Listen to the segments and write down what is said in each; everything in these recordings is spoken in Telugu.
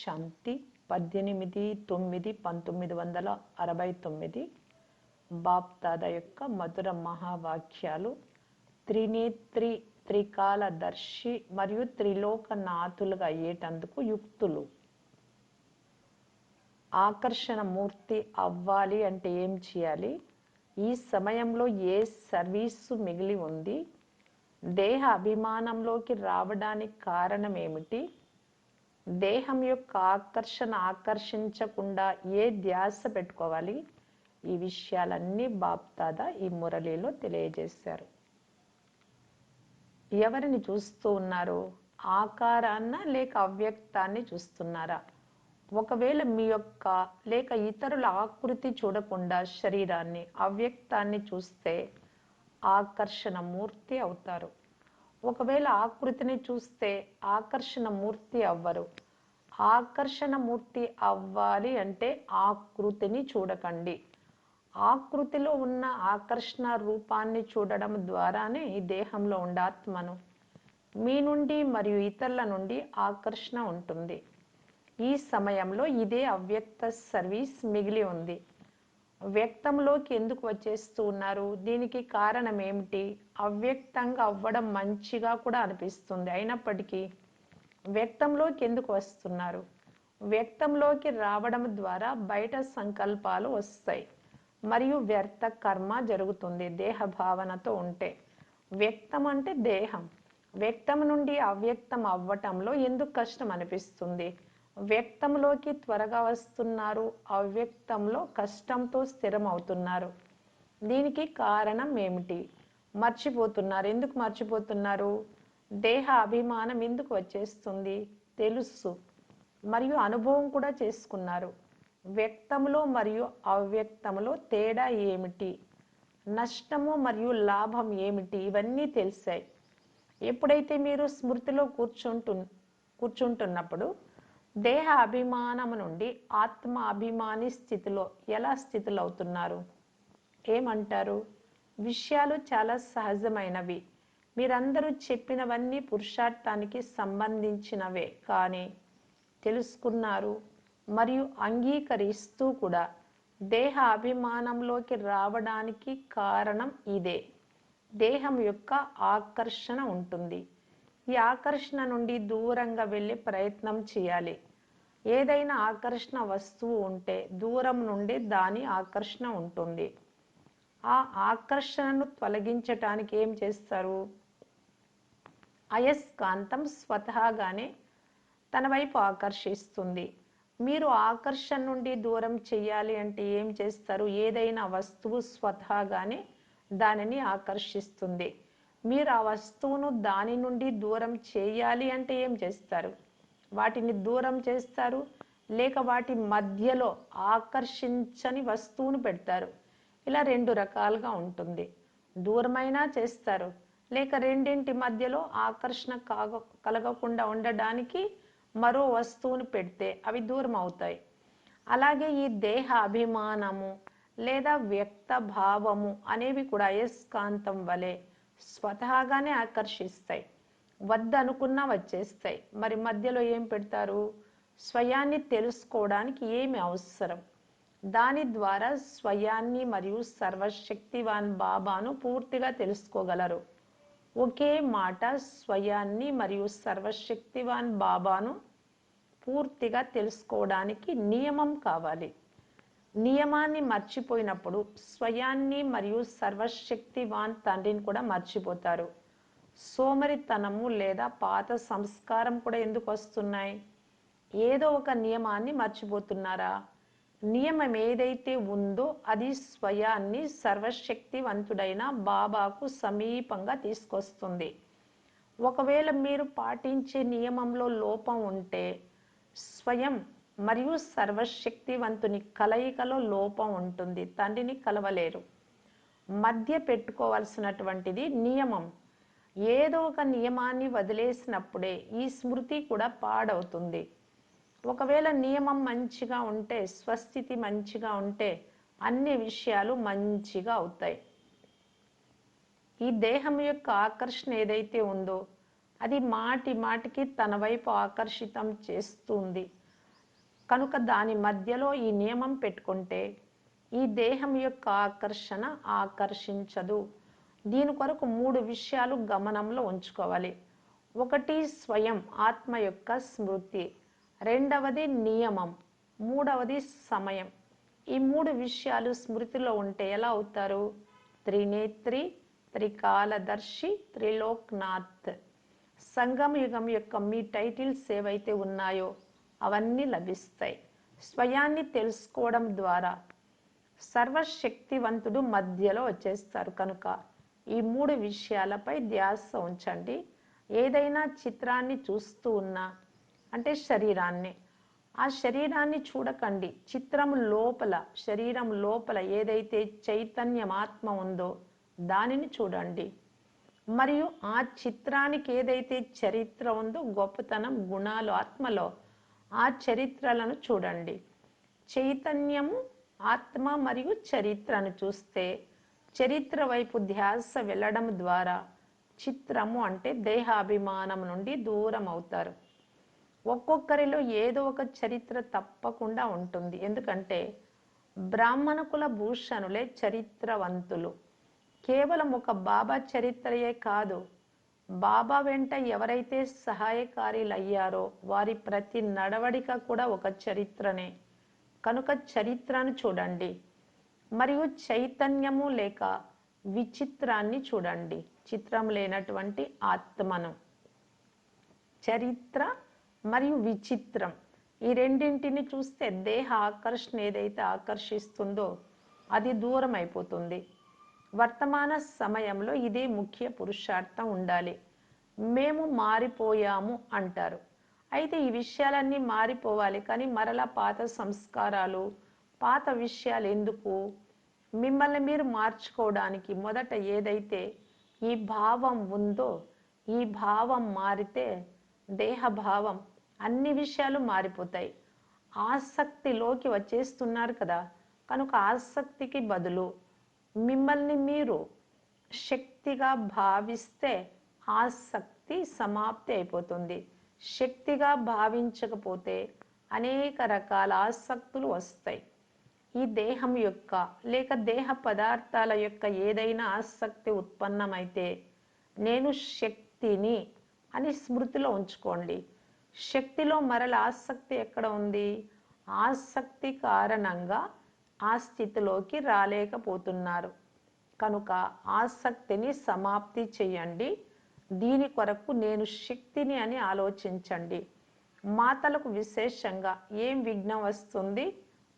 శాంతి పద్దెనిమిది తొమ్మిది పంతొమ్మిది వందల అరవై తొమ్మిది. బాప్దాద యొక్క మధుర మహావాక్యాలు త్రినేత్రి త్రికాలదర్శి మరియు త్రిలోకనాథులుగా అయ్యేటందుకు యుక్తులు. ఆకర్షణ మూర్తి అవ్వాలి అంటే ఏం చేయాలి? ఈ సమయంలో ఏ సర్వీసు మిగిలి ఉంది? దేహ అభిమానంలోకి రావడానికి కారణం ఏమిటి? దేహం యొక్క ఆకర్షణ ఆకర్షించకుండా ఏ ధ్యాస పెట్టుకోవాలి? ఈ విషయాలన్నీ బాప్దాద ఈ మురళిలో తెలియజేశారు. ఎవరిని చూస్తూ ఉన్నారు ఆకారాన్న లేక అవ్యక్తాన్ని చూస్తున్నారా? ఒకవేళ మీ యొక్క లేక ఇతరుల ఆకృతి చూడకుండా శరీరాన్ని అవ్యక్తాన్ని చూస్తే ఆకర్షణ మూర్తి అవుతారు. ఒకవేళ ఆకృతిని చూస్తే ఆకర్షణ మూర్తి అవ్వరు. ఆకర్షణ మూర్తి అవ్వాలి అంటే ఆకృతిని చూడకండి. ఆకృతిలో ఉన్న ఆకర్షణ రూపాన్ని చూడడం ద్వారానే ఈ దేహంలో ఉండే ఆత్మను మీ నుండి మరియు ఇతరుల నుండి ఆకర్షణ ఉంటుంది. ఈ సమయంలో ఇదే అవ్యక్త సర్వీస్ మిగిలి ఉంది. వ్యక్తంలోకి ఎందుకు వచ్చేస్తూ ఉన్నారు? దీనికి కారణం ఏమిటి? అవ్యక్తంగా అవ్వడం మంచిగా కూడా అనిపిస్తుంది. అయినప్పటికీ వ్యక్తంలోకి ఎందుకు వస్తున్నారు? వ్యక్తంలోకి రావడం ద్వారా బయట సంకల్పాలు వస్తాయి. మరియు వ్యర్థ కర్మ జరుగుతుంది. దేహ భావనతో ఉంటే. వ్యక్తం అంటే దేహం. వ్యక్తం నుండి అవ్యక్తం అవ్వటంలో ఎందుకు కష్టం అనిపిస్తుంది? వ్యక్తంలోకి త్వరగా వస్తున్నారు. అవ్యక్తంలో కష్టంతో స్థిరం అవుతున్నారు దీనికి కారణం ఏమిటి? మర్చిపోతున్నారు. ఎందుకు మర్చిపోతున్నారు? దేహ అభిమానం ఎందుకు వచ్చేస్తుంది? తెలుసు. మరియు అనుభవం కూడా చేసుకున్నారు. వ్యక్తంలో మరియు అవ్యక్తంలో తేడా ఏమిటి? నష్టము మరియు లాభం ఏమిటి? ఇవన్నీ తెలిసాయి. ఎప్పుడైతే మీరు స్మృతిలో కూర్చుంటు కూర్చుంటున్నప్పుడు దేహ అభిమానం నుండి ఆత్మ అభిమాని స్థితిలో ఎలా స్థితులవుతున్నారు? ఏమంటారు? విషయాలు చాలా సహజమైనవి. మీరందరూ చెప్పినవన్నీ పురుషార్థానికి సంబంధించినవే కానీ తెలుసుకున్నారు. మరియు అంగీకరిస్తూ కూడా దేహ అభిమానంలోకి రావడానికి కారణం ఇదే. దేహం యొక్క ఆకర్షణ ఉంటుంది. ఈ ఆకర్షణ నుండి దూరంగా వెళ్ళే ప్రయత్నం చేయాలి. ఏదైనా ఆకర్షణ వస్తువు ఉంటే దూరం నుండి దాని ఆకర్షణ ఉంటుంది. ఆ ఆకర్షణను తొలగించటానికి ఏం చేస్తారు? అయస్కాంతం స్వతహాగానే తన వైపు ఆకర్షిస్తుంది. మీరు ఆకర్షణ నుండి దూరం చేయాలి అంటే ఏం చేస్తారు? ఏదైనా వస్తువు స్వతహాగానే దానిని ఆకర్షిస్తుంది. మీరు ఆ వస్తువును దాని నుండి దూరం చేయాలి అంటే ఏం చేస్తారు? వాటిని దూరం చేస్తారు లేక వాటి మధ్యలో ఆకర్షించని వస్తువును పెడతారు. ఇలా రెండు రకాలుగా ఉంటుంది. దూరమైనా చేస్తారు లేక రెండింటి మధ్యలో ఆకర్షణ కాగ కలగకుండా ఉండడానికి మరో వస్తువును పెడితే అవి దూరం అవుతాయి అలాగే ఈ దేహ అభిమానము లేదా వ్యక్త భావము అనేవి కూడా అయస్కాంతం వలె స్వతహాగానే ఆకర్షిస్తాయి. వద్దనుకున్నా వచ్చేస్తాయి. మరి మధ్యలో ఏం పెడతారు? స్వయాన్ని తెలుసుకోవడానికి ఏమి అవసరం? దాని ద్వారా స్వయాన్ని మరియు సర్వశక్తివాన్ బాబాను పూర్తిగా తెలుసుకోగలరు. ఒకే మాట స్వయాన్ని మరియు సర్వశక్తివాన్ బాబాను పూర్తిగా తెలుసుకోవడానికి నియమం కావాలి. నియమాన్ని మర్చిపోయినప్పుడు స్వయాన్ని మరియు సర్వశక్తివాన్ తండ్రిని కూడా మర్చిపోతారు. సోమరితనము లేదా పాత సంస్కారం కూడా ఎందుకు వస్తున్నాయి? ఏదో ఒక నియమాన్ని మర్చిపోతున్నారా? నియమం ఏదైతే ఉందో అది స్వయాన్ని సర్వశక్తివంతుడైన బాబాకు సమీపంగా తీసుకొస్తుంది. ఒకవేళ మీరు పాటించే నియమంలో లోపం ఉంటే స్వయం మరియు సర్వశక్తివంతుని కలయికలో లోపం ఉంటుంది. తండ్రిని కలవలేరు. మధ్య పెట్టుకోవాల్సినటువంటిది నియమం. ఏదో ఒక నియమాన్ని వదిలేసినప్పుడే ఈ స్మృతి కూడా పాడవుతుంది. ఒకవేళ నియమం మంచిగా ఉంటే స్వస్థితి మంచిగా ఉంటే అన్ని విషయాలు మంచిగా అవుతాయి. ఈ దేహం యొక్క ఆకర్షణ ఏదైతే ఉందో అది మాటి మాటికి తన వైపు ఆకర్షితం చేస్తుంది. కనుక దాని మధ్యలో ఈ నియమం పెట్టుకుంటే ఈ దేహం యొక్క ఆకర్షణ ఆకర్షించదు. దీని కొరకు మూడు విషయాలు గమనంలో ఉంచుకోవాలి. ఒకటి స్వయం ఆత్మ యొక్క స్మృతి. రెండవది నియమం. మూడవది సమయం. ఈ మూడు విషయాలు స్మృతిలో ఉంటే ఎలా అవుతారు? త్రినేత్రి త్రికాలదర్శి త్రిలోక్నాథ్. సంగమయుగం యొక్క మీ టైటిల్స్ ఏవైతే ఉన్నాయో అవన్నీ లభిస్తాయి. స్వయాన్ని తెలుసుకోవడం ద్వారా సర్వశక్తివంతుడు మధ్యలో వచ్చేస్తారు కనుక. ఈ మూడు విషయాలపై ధ్యాస ఉంచండి. ఏదైనా చిత్రాన్ని చూస్తూ ఉన్నా అంటే శరీరాన్ని ఆ శరీరాన్ని చూడకండి. చిత్రం లోపల శరీరం లోపల ఏదైతే చైతన్యం ఆత్మ ఉందో దానిని చూడండి. మరియు ఆ చిత్రానికి ఏదైతే చరిత్ర ఉందో గొప్పతనం గుణాలు ఆత్మలో ఆ చరిత్రలను చూడండి. చైతన్యము ఆత్మ మరియు చరిత్రను చూస్తే చరిత్ర వైపు ధ్యాస వెళ్ళడం ద్వారా చిత్రము అంటే దేహాభిమానం నుండి దూరం అవుతారు. ఒక్కొక్కరిలో ఏదో ఒక చరిత్ర తప్పకుండా ఉంటుంది. ఎందుకంటే బ్రాహ్మణకుల భూషణులే చరిత్రవంతులు. కేవలం ఒక బాబా చరిత్రయే కాదు. బాబా వెంట ఎవరైతే సహాయకారులయ్యారో వారి ప్రతి నడవడిక కూడా ఒక చరిత్రనే. కనుక చరిత్రను చూడండి. మరియు చైతన్యము లేక విచిత్రాన్ని చూడండి. చిత్రం లేనటువంటి ఆత్మను. చరిత్ర మరియు విచిత్రం. ఈ రెండింటిని చూస్తే దేహ ఆకర్షణ ఏదైతే ఆకర్షిస్తుందో అది దూరం అయిపోతుంది. వర్తమాన సమయంలో ఇదే ముఖ్య పురుషార్థం ఉండాలి. మేము మారిపోయాము అంటారు. అయితే ఈ విషయాలన్నీ మారిపోవాలి. కానీ మరలా పాత సంస్కారాలు పాత విషయాలు ఎందుకు? మిమ్మల్ని మీరు మార్చుకోవడానికి మొదట ఏదైతే ఈ భావం ఉందో ఈ భావం మారితే దేహభావం అన్ని విషయాలు మారిపోతాయి. ఆసక్తిలోకి వచ్చేస్తున్నారు కదా. కనుక ఆసక్తికి బదులు మిమ్మల్ని మీరు శక్తిగా భావిస్తే ఆసక్తి సమాప్తి అయిపోతుంది. శక్తిగా భావించకపోతే అనేక రకాల ఆసక్తులు వస్తాయి. ఈ దేహం యొక్క లేక దేహ పదార్థాల యొక్క ఏదైనా ఆసక్తి ఉత్పన్నమైతే నేను శక్తిని అని స్మృతిలో ఉంచుకోండి. శక్తిలో మరల ఆసక్తి ఎక్కడ ఉంది? ఆసక్తి కారణంగా ఆ స్థితిలోకి రాలేకపోతున్నారు. కనుక ఆసక్తిని సమాప్తి చేయండి. దీని కొరకు నేను శక్తిని అని ఆలోచించండి. మాతలకు విశేషంగా ఏం విఘ్నం వస్తుంది?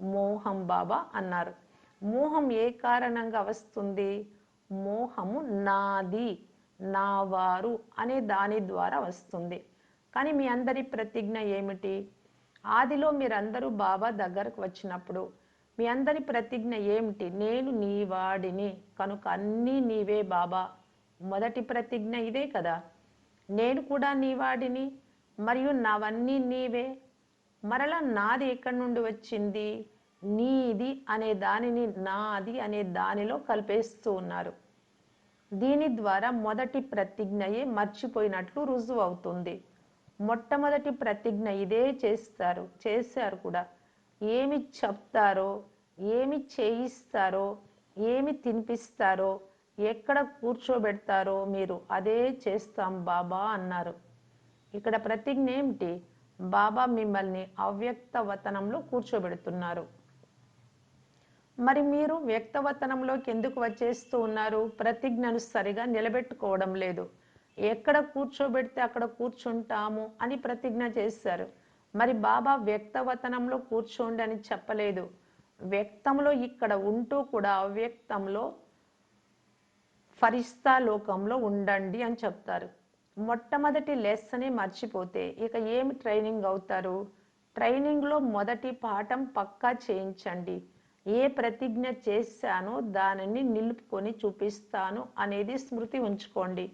మోహం బాబా అన్నారు. మోహం ఏ కారణంగా వస్తుంది? మోహము నాది నా వారు అనే దాని ద్వారా వస్తుంది. కానీ మీ అందరి ప్రతిజ్ఞ ఏమిటి? ఆదిలో మీరందరూ బాబా దగ్గరకు వచ్చినప్పుడు మీ అందరి ప్రతిజ్ఞ ఏమిటి? నేను నీ వాడిని. కనుక అన్నీ నీవే బాబా. మొదటి ప్రతిజ్ఞ ఇదే కదా. నేను కూడా నీ వాడిని మరియు నావన్నీ నీవే. మరలా నాది ఎక్కడి నుండి వచ్చింది? నీది అనే దానిని నాది అనే దానిలో కలిపేస్తూ ఉన్నారు. దీని ద్వారా మొదటి ప్రతిజ్ఞయే మర్చిపోయినట్లు రుజువు అవుతుంది. మొట్టమొదటి ప్రతిజ్ఞ ఇదే చేస్తారు చేశారు కూడా. ఏమి చెప్తారో ఏమి చేయిస్తారో ఏమి తినిపిస్తారో ఎక్కడ కూర్చోబెడతారో మీరు అదే చేస్తాం బాబా అన్నారు. ఇక్కడ ప్రతిజ్ఞ ఏమిటి? బాబా మిమ్మల్ని అవ్యక్త వతనంలో కూర్చోబెడుతున్నారు. మరి మీరు వ్యక్తవతనంలోకి ఎందుకు వచ్చేస్తూ ఉన్నారు? ప్రతిజ్ఞను సరిగా నిలబెట్టుకోవడం లేదు. ఎక్కడ కూర్చోబెడితే అక్కడ కూర్చుంటాము అని ప్రతిజ్ఞ చేశారు. మరి బాబా వ్యక్తవతనంలో కూర్చోండి అని చెప్పలేదు. వ్యక్తంలో ఇక్కడ ఉంటూ కూడా అవ్యక్తంలో ఫరిస్తా లోకంలో ఉండండి అని చెప్తారు. మొట్టమొదటి లెస్సనే మర్చిపోతే ఇక ఏమి ట్రైనింగ్ అవుతారు? ట్రైనింగ్లో మొదటి పాఠం పక్కా చేయించండి. ఏ ప్రతిజ్ఞ చేశానో దానిని నిలుపుకొని చూపిస్తాను అనేది స్మృతి ఉంచుకోండి.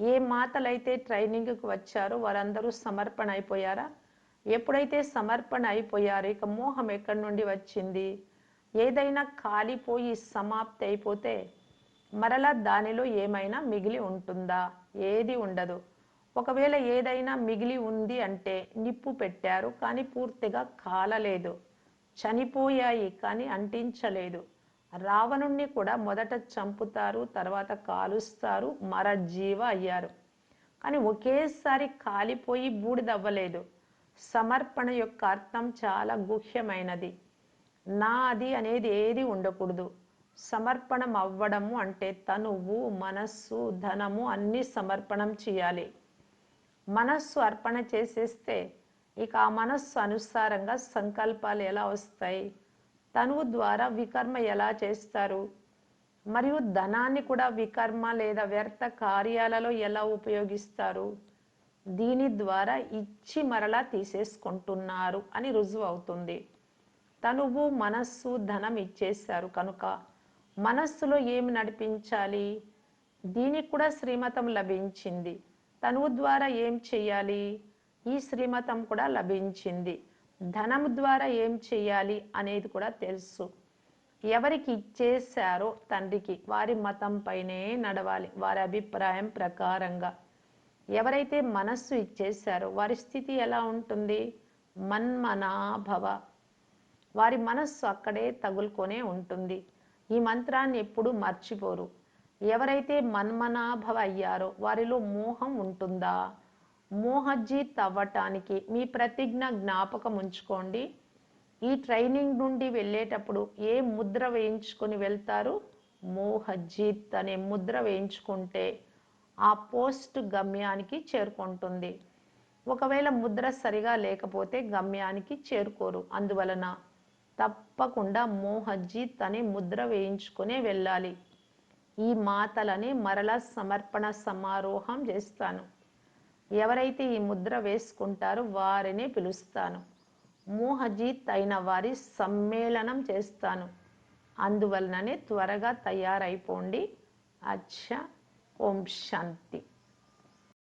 ఏ మాతలైతే ట్రైనింగ్కి వచ్చారో వారందరూ సమర్పణ అయిపోయారా? ఎప్పుడైతే సమర్పణ అయిపోయారో ఇక మోహం ఎక్కడి నుండి వచ్చింది? ఏదైనా కాలిపోయి సమాప్తి అయిపోతే మరలా దానిలో ఏమైనా మిగిలి ఉంటుందా? ఏది ఉండదు. ఒకవేళ ఏదైనా మిగిలి ఉంది అంటే నిప్పు పెట్టారు కానీ పూర్తిగా కాలలేదు. చనిపోయాయి కానీ అంటించలేదు. రావణుణ్ణి కూడా మొదట చంపుతారు తర్వాత కాలుస్తారు మరజీవ అయ్యారు. కానీ ఒకేసారి కాలిపోయి బూడిదవ్వలేదు. సమర్పణ యొక్క అర్థం చాలా గుహ్యమైనది. నాది అనేది ఏది ఉండకూడదు. సమర్పణం అవ్వడము అంటే తనువు మనస్సు ధనము అన్నీ సమర్పణం చేయాలి. మనస్సు అర్పణ చేసేస్తే ఇక ఆ మనస్సు అనుసారంగా సంకల్పాలు ఎలా వస్తాయి? తనువు ద్వారా వికర్మ ఎలా చేస్తారు? మరియు ధనాన్ని కూడా వికర్మ లేదా వ్యర్థ కార్యాలలో ఎలా ఉపయోగిస్తారు? దీని ద్వారా ఇచ్చి మరలా తీసేసుకుంటున్నారు అని రుజువు అవుతుంది. తనువు మనస్సు ధనం ఇచ్చేశారు కనుక మనస్సులో ఏమి నడిపించాలి? దీనికి కూడా శ్రీమతం లభించింది. తనువు ద్వారా ఏం చెయ్యాలి? ఈ శ్రీమతం కూడా లభించింది. ధనం ద్వారా ఏం చెయ్యాలి అనేది కూడా తెలుసు. ఎవరికి ఇచ్చేశారో తండ్రికి వారి మతం పైనే నడవాలి. వారి అభిప్రాయం ప్రకారంగా. ఎవరైతే మనస్సు ఇచ్చేశారో వారి స్థితి ఎలా ఉంటుంది? మన్మనాభవ. వారి మనస్సు అక్కడే తగులుకొనే ఉంటుంది. ఈ మంత్రాన్ని ఎప్పుడు మర్చిపోరు. ఎవరైతే మన్మనాభవ అయ్యారో వారిలో మోహం ఉంటుందా? మోహజీత్ అవ్వటానికి మీ ప్రతిజ్ఞ జ్ఞాపకం ఉంచుకోండి. ఈ ట్రైనింగ్ నుండి వెళ్ళేటప్పుడు ఏ ముద్ర వేయించుకొని వెళ్తారు? మోహజీత్ అనే ముద్ర వేయించుకుంటే ఆ పోస్ట్ గమ్యానికి చేరుకుంటుంది. ఒకవేళ ముద్ర సరిగా లేకపోతే గమ్యానికి చేరుకోరు. అందువలన తప్పకుండా మోహజీత్ అనే ముద్ర వేయించుకునే వెళ్ళాలి. ఈ మాతలని మరలా సమర్పణ సమారోహం చేస్తాను. ఎవరైతే ఈ ముద్ర వేసుకుంటారో వారిని పిలుస్తాను. మోహజీత్ అయిన వారి సమ్మేళనం చేస్తాను. అందువలననే త్వరగా తయారైపోండి. అచ్చ. ఓం శాంతి.